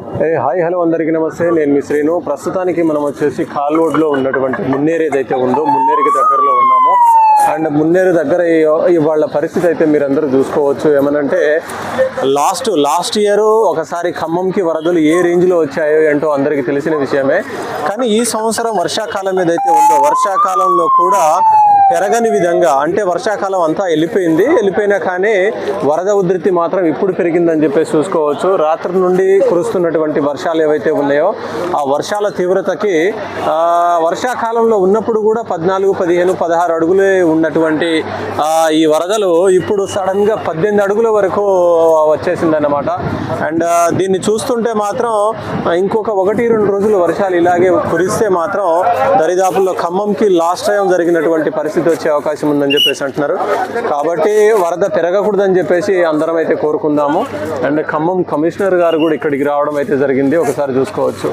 ఏ hi hello అందరికీ నమస్తే. నేను మీ శ్రీను. ప్రస్తుతానికి మనం వచ్చేసి కాల్వోడ్లో ఉన్నటువంటి మున్నేరు ఏదైతే ఉందో మున్నేరుకి దగ్గరలో ఉన్నాము. అండ్ మున్నేరు దగ్గర ఈ- ఇవాళ పరిస్థితి అయితే మీరందరూ చూసుకోవచ్చు. ఏమనంటే లాస్ట్ లాస్ట్ ఇయర్ ఒకసారి ఖమ్మంకి వరదలు ఏ రేంజ్లో వచ్చాయో ఏంటో అందరికీ తెలిసిన విషయమే. కానీ ఈ సంవత్సరం వర్షాకాలం ఏదైతే ఉందో వర్షాకాలంలో కూడా పెరగని విధంగా అంటే వర్షాకాలం అంతా వెళ్ళిపోయింది. వెళ్ళిపోయినా కానీ వరద ఉధృతి మాత్రం ఇప్పుడు పెరిగిందని చెప్పేసి చూసుకోవచ్చు. రాత్రి నుండి కురుస్తున్నటువంటి వర్షాలు ఏవైతే ఉన్నాయో ఆ వర్షాల తీవ్రతకి వర్షాకాలంలో ఉన్నప్పుడు కూడా పద్నాలుగు పదిహేను పదహారు అడుగులే ఉన్నటువంటి ఈ వరదలు ఇప్పుడు సడన్గా పద్దెనిమిది అడుగుల వరకు వచ్చేసిందన్నమాట. అండ్ దీన్ని చూస్తుంటే మాత్రం ఇంకొక ఒకటి రెండు రోజులు వర్షాలు ఇలాగే కురిస్తే మాత్రం దరిదాపుల్లో ఖమ్మంకి లాస్ట్ టైం జరిగినటువంటి పరిస్థితి పరిస్థితి వచ్చే అవకాశం ఉందని చెప్పేసి అంటున్నారు. కాబట్టి వరద పెరగకూడదని చెప్పేసి అందరం అయితే కోరుకుందాము. అండ్ ఖమ్మం కమిషనర్ గారు కూడా ఇక్కడికి రావడం అయితే జరిగింది. ఒకసారి చూసుకోవచ్చు.